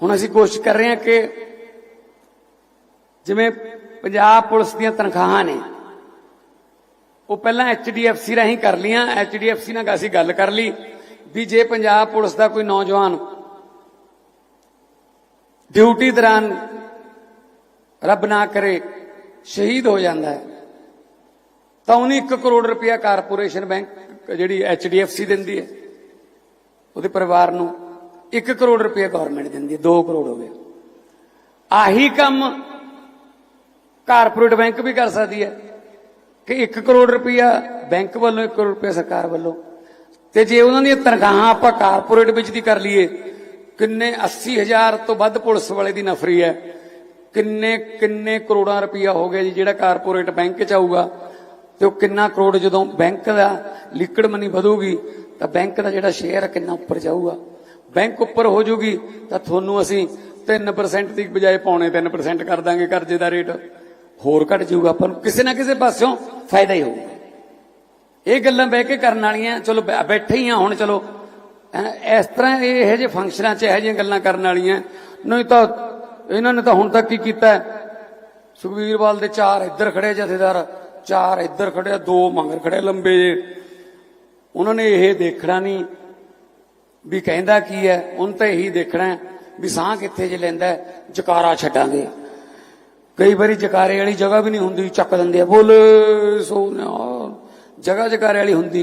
ਹੁਣ ਅਸੀਂ ਕੋਸ਼ਿਸ਼ ਕਰ ਰਹੇ ਹਾਂ ਕਿ ਜਿਵੇਂ ਪੰਜਾਬ ਪੁਲਿਸ ਦੀਆਂ ਤਨਖਾਹਾਂ ਨੇ, ਉਹ ਪਹਿਲਾਂ HDFC ਰਾਹੀਂ ਕਰ ਲੀਆਂ HDFC ਨਾਲ ਅਸੀਂ ਗੱਲ ਕਰ ਲਈ ਵੀ ਜੇ ਪੰਜਾਬ ਪੁਲਿਸ ਦਾ ਕੋਈ ਨੌਜਵਾਨ ਡਿਊਟੀ ਦੌਰਾਨ ਰੱਬ ਨਾ ਕਰੇ, ਸ਼ਹੀਦ ਹੋ ਜਾਂਦਾ ਹੈ, ਤਾਂ ਉਹਨੂੰ 1 ਕਰੋੜ ਰੁਪਇਆ ਕਾਰਪੋਰੇਸ਼ਨ ਬੈਂਕ ਜਿਹੜੀ HDFC ਦਿੰਦੀ ਹੈ, ਉਹਦੇ ਪਰਿਵਾਰ ਨੂੰ 1 ਕਰੋੜ ਰੁਪਇਆ ਗਵਰਨਮੈਂਟ ਦਿੰਦੀ ਹੈ 2 ਕਰੋੜ ਹੋ ਗਿਆ ਆਹੀ ਕੰਮ ਕਾਰਪੋਰੇਟ ਬੈਂਕ ਵੀ ਕਰ ਸਕਦੀ ਹੈ ਕਿ 1 ਕਰੋੜ ਰੁਪਇਆ ਬੈਂਕ ਵੱਲੋਂ 1 ਕਰੋੜ ਰੁਪਇਆ ਸਰਕਾਰ ਵੱਲੋਂ। ਤੇ ਜੇ ਉਹਨਾਂ ਦੀਆਂ ਤਨਖਾਹਾਂ ਆਪਾਂ ਕਾਰਪੋਰੇਟ ਵਿੱਚ ਦੀ ਕਰ ਲਈਏ, ਕਿੰਨੇ 80000 ਤੋਂ ਵੱਧ ਪੁਲਿਸ ਵਾਲੇ ਦੀ ਨਫਰੀ ਹੈ। ਕਿੰਨੇ ਕਿੰਨੇ ਕਰੋੜਾਂ ਰੁਪਇਆ ਹੋ ਗਿਆ ਜੀ, ਜਿਹੜਾ ਕਾਰਪੋਰੇਟ ਬੈਂਕ ਚ ਆਊਗਾ। ਤੇ ਉਹ ਕਿੰਨਾ ਕਰੋੜ ਜਦੋਂ ਬੈਂਕ ਦਾ ਲਿਕਵਿਡ ਮਨੀ ਵਧੂਗੀ, ਤਾਂ ਬੈਂਕ ਦਾ ਜਿਹੜਾ ਸ਼ੇਅਰ ਹੈ ਕਿੰਨਾ ਉੱਪਰ ਜਾਊਗਾ। ਬੈਂਕ ਉੱਪਰ ਹੋ ਜਾਊਗੀ ਤਾਂ ਤੁਹਾਨੂੰ ਅਸੀਂ 3% ਦੀ ਬਜਾਏ ਪੌਣੇ 3% ਕਰ ਦਾਂਗੇ ਕਰਜ਼ੇ ਦਾ ਰੇਟ। ਹੋਰ ਘਟ ਜਾਊਗਾ, ਆਪਾਂ ਨੂੰ ਕਿਸੇ ਨਾ ਕਿਸੇ ਪਾਸਿਓਂ ਫਾਇਦਾ ਹੀ ਹੋਊਗਾ। ਇਹ ਗੱਲਾਂ ਬਹਿ ਕੇ ਕਰਨ ਵਾਲੀਆਂ, ਚਲੋ ਬੈਠੇ ਹੀ ਆ ਹੁਣ, ਚਲੋ। ਇਸ ਤਰ੍ਹਾਂ ਇਹ ਇਹੋ ਜਿਹੇ ਫੰਕਸ਼ਨਾਂ 'ਚ ਇਹੋ ਜਿਹੀਆਂ ਗੱਲਾਂ ਕਰਨ ਵਾਲੀਆਂ। ਨਹੀਂ ਤਾਂ, ਇਹਨਾਂ ਨੇ ਤਾਂ ਹੁਣ ਤੱਕ ਕੀ ਕੀਤਾ? ਹੈ? ਸੁਖਬੀਰਵਾਲ ਦੇ ਚਾਰ ਇੱਧਰ ਖੜੇ ਜਥੇਦਾਰ, ਚਾਰ ਇੱਧਰ ਖੜੇ ਦੋ ਮੰਗਰ ਖੜੇ ਲੰਬੇ। ਜੇ ਉਹਨਾਂ ਨੇ ਇਹ ਦੇਖਣਾ ਨਹੀਂ ਵੀ ਕਹਿੰਦਾ ਕੀ ਹੈ, ਉਹਨ ਤਾਂ ਇਹੀ ਦੇਖਣਾ ਵੀ ਸਾਹ ਕਿੱਥੇ ਜੇ ਲੈਂਦਾ ਜਕਾਰਾ ਛੱਡਾਂਗੇ। ਕਈ ਵਾਰੀ ਜਕਾਰੇ ਵਾਲੀ ਜਗ੍ਹਾ ਵੀ ਨਹੀਂ ਹੁੰਦੀ, ਚੱਕ ਦਿੰਦੇ ਆ, ਬੋਲ ਸੋਨਿਆ ਜਗ੍ਹਾ ਜਕਾਰੇ ਵਾਲੀ ਹੁੰਦੀ